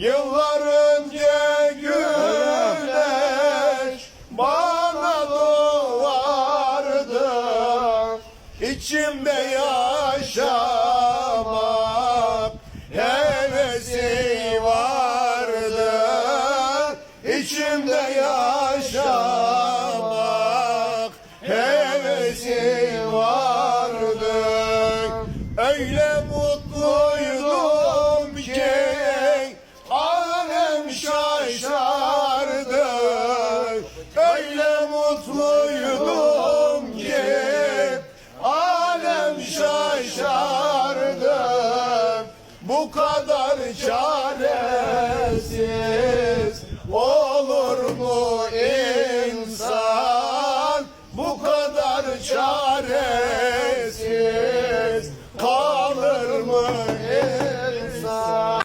Yıllar önce güneş bana doğardı. İçimde yaşamak hevesi vardı. İçimde yaşamak hevesi vardı. Öyle mutluydum ki alem şaşardı bu kadar çaresiz olur mu insan? Bu kadar çaresiz